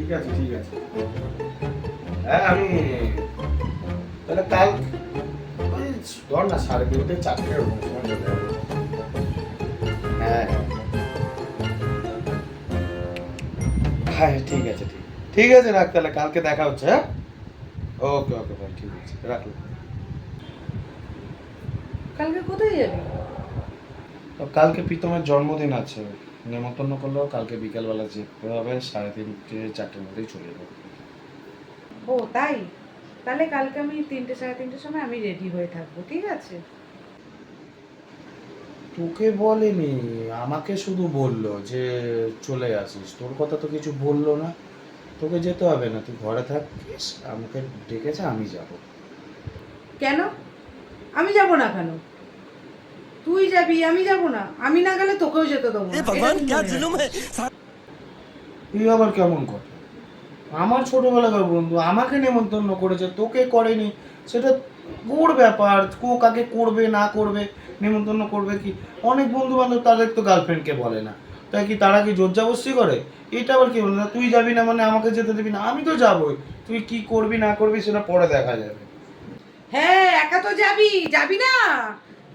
ঠিক আছে ঠিক আছে। হ্যাঁ আমি তাহলে কাল ধর না সাড়ে তিনটে চারটে হ্যাঁ। হ্যাঁ ঠিক আছে ঠিক। ঠিক আছে রাখ তাহলে কালকে দেখা হচ্ছে হ্যাঁ? ওকে ওকে ভাই ঠিক আছে রাখলাম। কালকে কোথায় যাবি? কালকে প্রীতমের জন্মদিন আছে। নেমন্তন্ন করলেও কালকে বিকেলবেলা যেতে হবে সাড়ে তিনটে চারটের মধ্যেই চলে যাব। ও তাই? তাহলে কালকে আমি তিনটে সাড়ে তিনটের সময় আমি রেডি হয়ে থাকব ঠিক আছে? তোকে বলেনি আমাকে শুধু বলল যে চলে আসিস। তোর কথা তো কিছু বলল না। তোকে যেতে হবে না তুই ঘরে থাকিস আমাকে ডেকেছে আমি যাব। কেন? আমি যাব না কেন? তুই যাবি আমি যাব না। আমি না গেলে তোকেও যেতে দেবো তুই আবার কেমন কর আমার ছোটবেলাকার বন্ধু আমাকে নেমন্তন্ন করেছে তোকে করেনি। সেটা ওর ব্যাপার কো কাকে করবে না করবে নেমন্তন্ন করবে কি? অনেক বন্ধু বান্ধব তাদের তো গার্লফ্রেন্ডকে বলে না। তাই কি তারা কি জোরজাবস্তি করে? এটা আবার কি বলে? না তুই যাবি না মানে আমাকে যেতে দিবি না? আমি তো যাবই। তুই কি করবি না করবি সেটা পরে দেখা যাবে। হ্যাঁ একা তো যাবি যাবি না।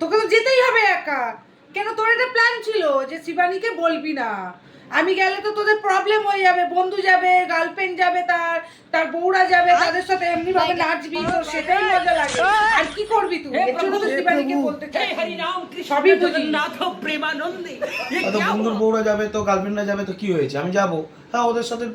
তোকে তো যেতেই হবে একা। কেন তোর একটা প্ল্যান ছিল যে শিবানীকে বলবি না? আমি গেলে তো তোদের প্রবলেম হয়ে যাবে বন্ধু যাবে গার্লফ্রেন্ড যাবে তার তার বউরা যাবে তাদের সাথে এমনি ভাবে নাচবি তো সেটাই মজা লাগে। আর কি করবি তুই? এর জন্য তো শিবানীকে বলতে চাই সবই বুঝি। হয়তো বন্ধুর বউরা যাবে তো গার্লফ্রেন্ডরা যাবে তো কি হয়েছে? আমি যাব। হ্যাঁ ওদের সাথে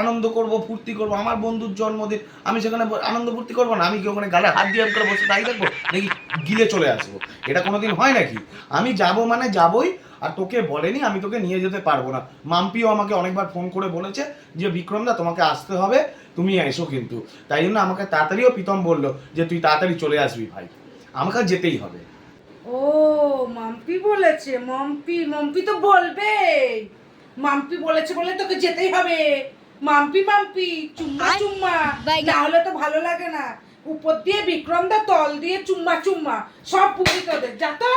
আনন্দ করব, ফুর্তি করব, আমার বন্ধুর জন্মদিন, আমি সেখানে আনন্দ ফুর্তি করব না? আমি কি ওখানে গালে হাত দিয়ে করে বসে তাই দেখব নাকি গিলে চলে আসব? এটা কোনোদিন হয় নাকি? আমি যাব মানে যাবই, আর তোকে বলেনি, আমি তোকে নিয়ে যেতে পারব না। মাম্পিও আমাকে অনেকবার ফোন করে বলেছে যে বিক্রমদা তোমাকে আসতে হবে, তুমি এসো কিন্তু। তাই জন্য আমাকে তাড়াতাড়িও প্রীতম বলল যে, তুই তাড়াতাড়ি চলে আসবি ভাই। আমাকে যেতেই হবে। ও, মাম্পি বলেছে, মাম্পি মাম্পি তো বলবে মাম্পি বলেছে বলে তোকে যেতেই হবে। মাম্পি মাম্পি চুম্মা চুম্মা। না হলে তো ভালো লাগে না। উপর দিয়ে বিক্রম দা তল দিয়ে চুম্মা চুম্মা। সব বুঝি তোদের। যা তো।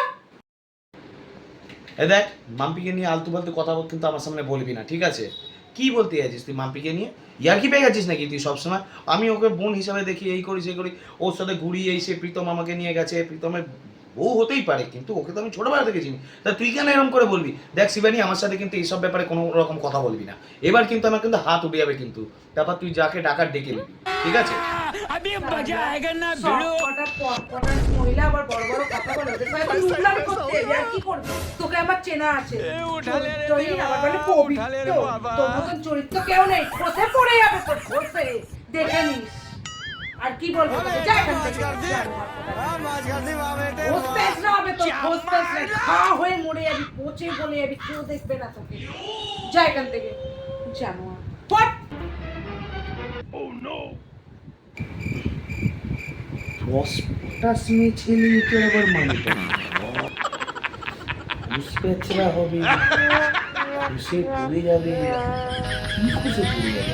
এ দেখ মাম্পিকে নিয়ে আলতু ফালতু কথা বল কিন্তু আমার সামনে বলবি না ঠিক আছে? কি বলতে যাচ্ছিস তুই মাম্পিকে নিয়ে? ইয়ার কি পেয়ে গেছিস নাকি তুই সবসময়? আমি ওকে বোন হিসাবে দেখি এই করি সেই করি। ওর সাথে ঘুরি এই সে প্রীতম আমাকে নিয়ে গেছে প্রীতমের বউ হতেই পারে কিন্তু ওকে তো আমি ছোটবেলা থেকে চিনি। তা তুই কেন এরকম করে বলবি? দেখ শিবানী আমার সাথে কিন্তু এইসব ব্যাপারে কোনো রকম কথা বলবি না। এবার কিন্তু আমার কিন্তু হাত উঠে যাবে কিন্তু। তারপর তুই যাকে ডাকার ডেকে নিবি ঠিক আছে? তোকে আমার চেনা চরিত্র কেউ নেই। দেখে নিস। কি বলব যা এখান থেকে, যা, না হবে তোর, ঘোষ না। ঘা হয়ে মরে যাবি, পচে গলে যাবি, কেউ দেখবে না তোকে। যা এখান থেকে। মেয়ে ছেলে আবার মানিত ঘুষপেচরা হবে ঘুষে পড়ে যাবে। কি ঘুষে পড়ে যাবে?